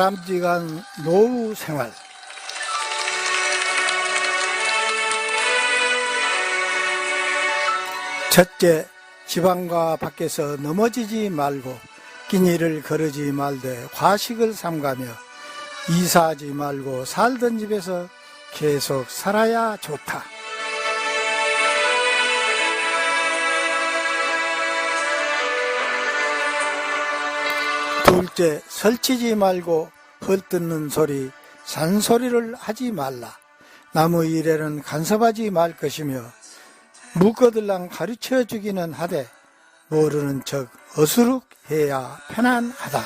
바람직한 노후 생활. 첫째, 지방과 밖에서 넘어지지 말고 끼니를 거르지 말되 과식을 삼가며 이사하지 말고 살던 집에서 계속 살아야 좋다. 둘째, 설치지 말고 헐뜯는 소리, 산소리를 하지 말라. 나무 일에는 간섭하지 말 것이며 묵거들랑 가르쳐 주기는 하되 모르는 척 어수룩해야 편안하다.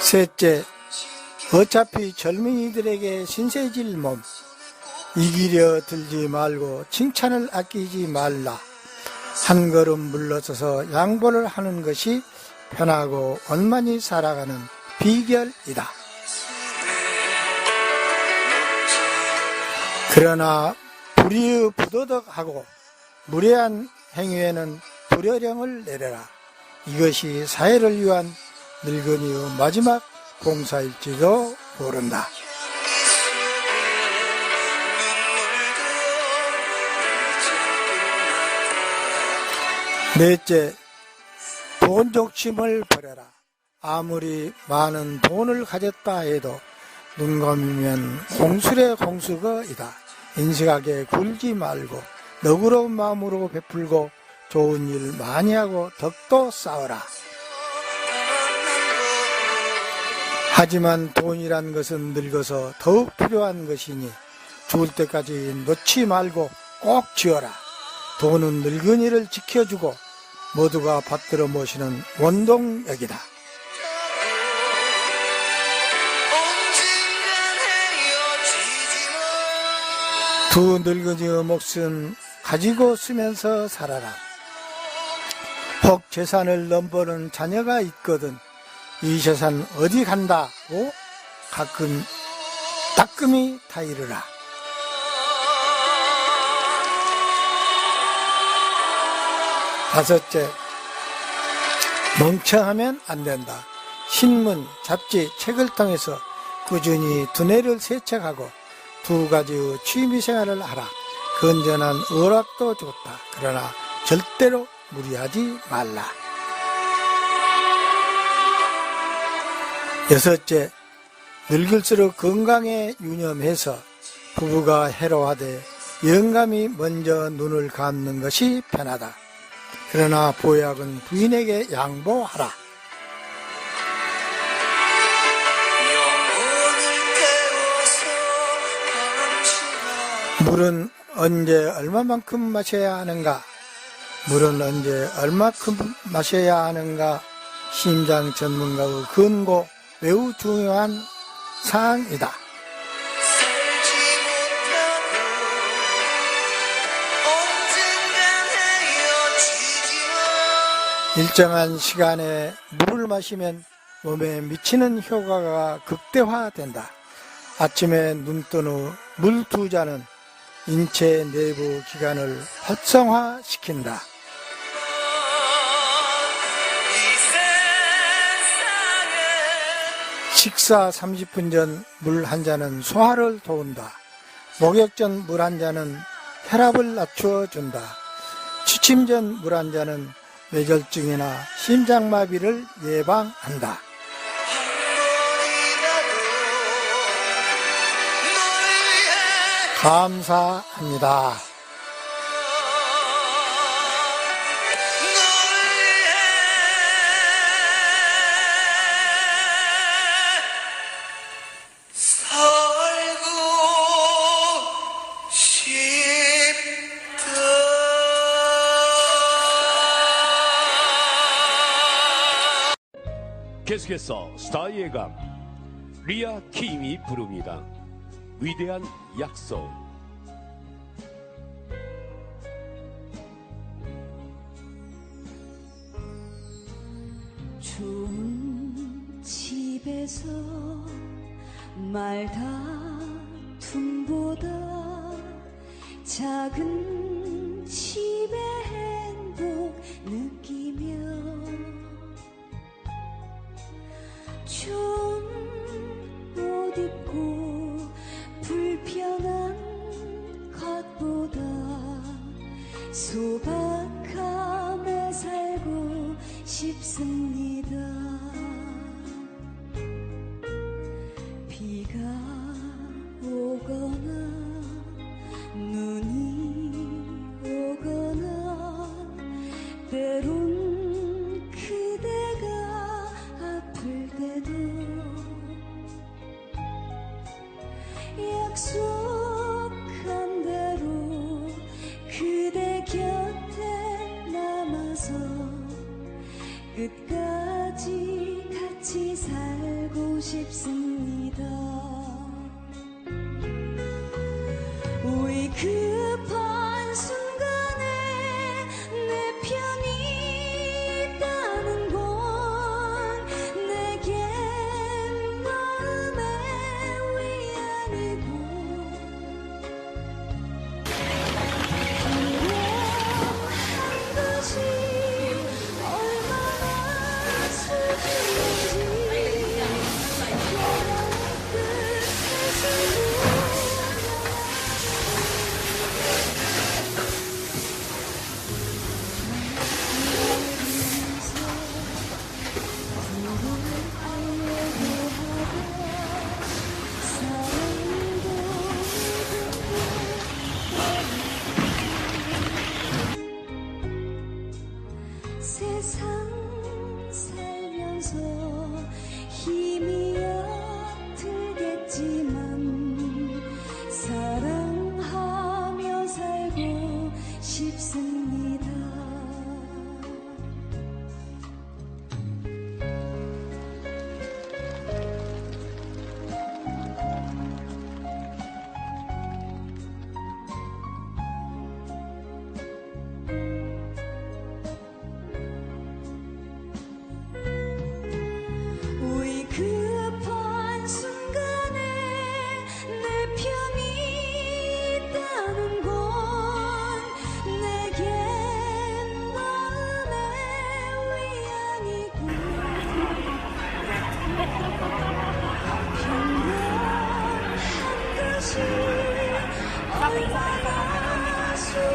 셋째, 어차피 젊은이들에게 신세질 몸, 이기려 들지 말고 칭찬을 아끼지 말라. 한 걸음 물러서서 양보를 하는 것이 편하고 원만히 살아가는 비결이다. 그러나 불의의 부도덕하고 무례한 행위에는 불효령을 내려라. 이것이 사회를 위한 늙은이의 마지막 공사일지도 모른다. 넷째, 돈 욕심을 버려라. 아무리 많은 돈을 가졌다 해도 눈 감으면 공술의 공수거이다. 인식하게 굴지 말고 너그러운 마음으로 베풀고 좋은 일 많이 하고 덕도 쌓아라. 하지만 돈이란 것은 늙어서 더욱 필요한 것이니 죽을 때까지 놓지 말고 꼭 지어라. 돈은 늙은이를 지켜주고 모두가 받들어 모시는 원동력이다. 두 늙은이의 몫은 가지고 쓰면서 살아라. 혹 재산을 넘보는 자녀가 있거든 이 재산 어디 간다고 가끔 따끔히 타이르라. 다섯째, 멍청하면 안 된다. 신문, 잡지, 책을 통해서 꾸준히 두뇌를 세척하고 두 가지의 취미 생활을 하라. 건전한 의학도 좋다. 그러나 절대로 무리하지 말라. 여섯째, 늙을수록 건강에 유념해서 부부가 해로하되 영감이 먼저 눈을 감는 것이 편하다. 그러나 보약은 부인에게 양보하라. 물은 언제 얼마만큼 마셔야 하는가? 물은 언제 얼마큼 마셔야 하는가? 심장 전문가의 근고 매우 중요한 사항이다. 일정한 시간에 물을 마시면 몸에 미치는 효과가 극대화된다. 아침에 눈 뜬 후 물 두 잔은 인체 내부 기관을 활성화시킨다. 식사 30분 전 물 한 잔은 소화를 도운다. 목욕 전 물 한 잔은 혈압을 낮추어 준다. 취침 전 물 한 잔은 뇌졸중이나 심장마비를 예방한다. 감사합니다. 계속해서 스타의 감 리아 킴이 부릅니다. 위대한 약속. 좋은 집에서 말다툼보다 작은 집의 Egyptian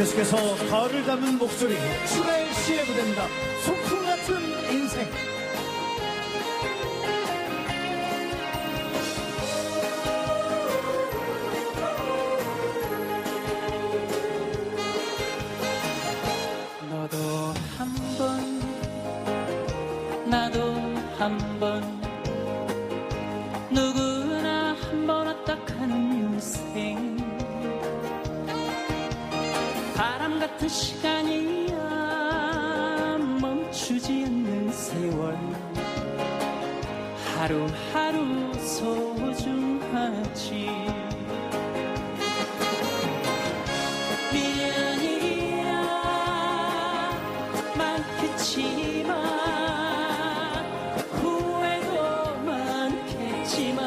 계속해서 가을을 담은 목소리 추가의 씨의 무대입니다. 소풍 같은 인생. 나도 한번 나도 한번 같은 시간이야 멈추지 않는 세월. 하루하루 소중하지. 미련이야 많겠지만 후회도 많겠지만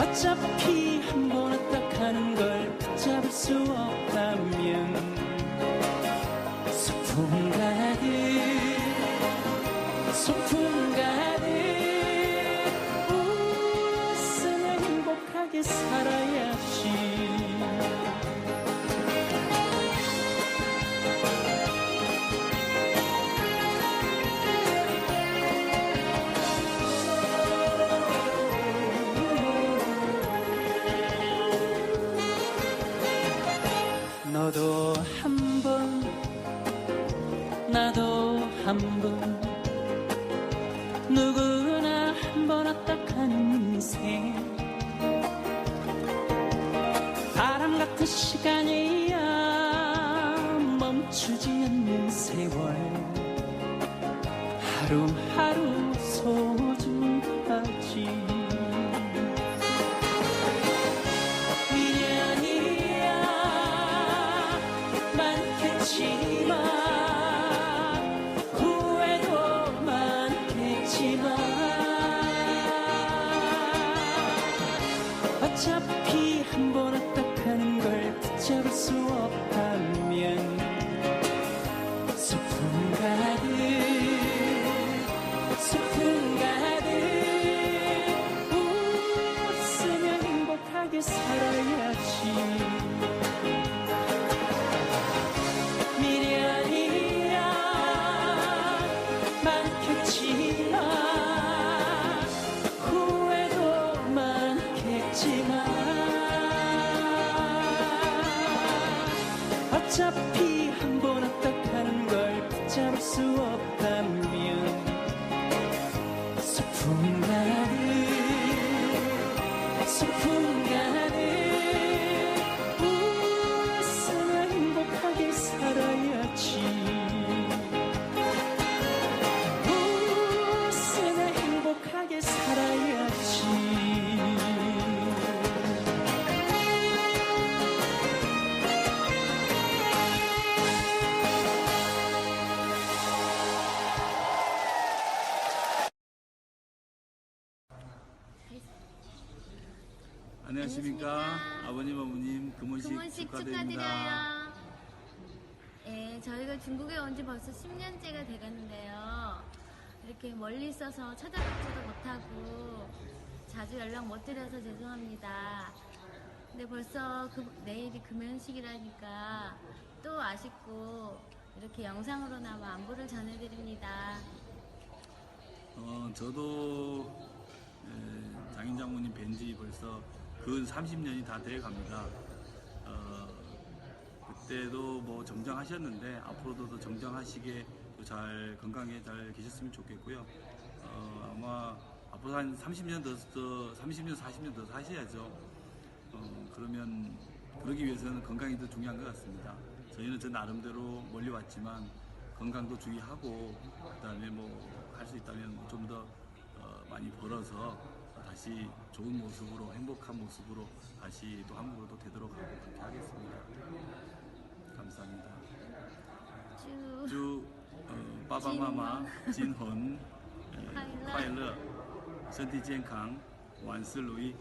어차피 수 없다면 슬픔과 세월 하루하루 소중하지 미련이야 많겠지만 어차피 한 번 어떡하는 걸 붙잡을 수 없다. 어 안녕하십니까. 아버님, 어머님, 금혼식, 금혼식 축하드립니다. 축하드려요. 예, 저희가 중국에 온 지 벌써 10년째가 돼가는데요. 이렇게 멀리 있어서 찾아뵙지도 못하고 자주 연락 못 드려서 죄송합니다. 근데 벌써 그, 내일이 금연식이라니까 또 아쉽고 이렇게 영상으로나마 안부를 전해드립니다. 어, 저도 에, 장인 장모님 뵌지 벌써 근 30년이 다 돼 갑니다. 어, 그때도 뭐 정정하셨는데 앞으로도 더 정정하시게 또잘 건강에 잘 계셨으면 좋겠고요. 어, 아마 앞으로 한 30년 더, 더 30년, 40년 더 사셔야죠. 어, 그러면 그러기 위해서는 건강이 더 중요한 것 같습니다. 저희는 저 나름대로 멀리 왔지만 건강도 주의하고 그다음에 뭐 할 수 있다면 좀더 어, 많이 벌어서 다시 좋은 모습으로 행복한 모습으로 다시 또 한국으로 또 되도록 하고 그렇게 하겠습니다. 감사합니다. 쭉 祝呃爸爸妈妈金婚呃快乐快乐，身体健康，万事如意。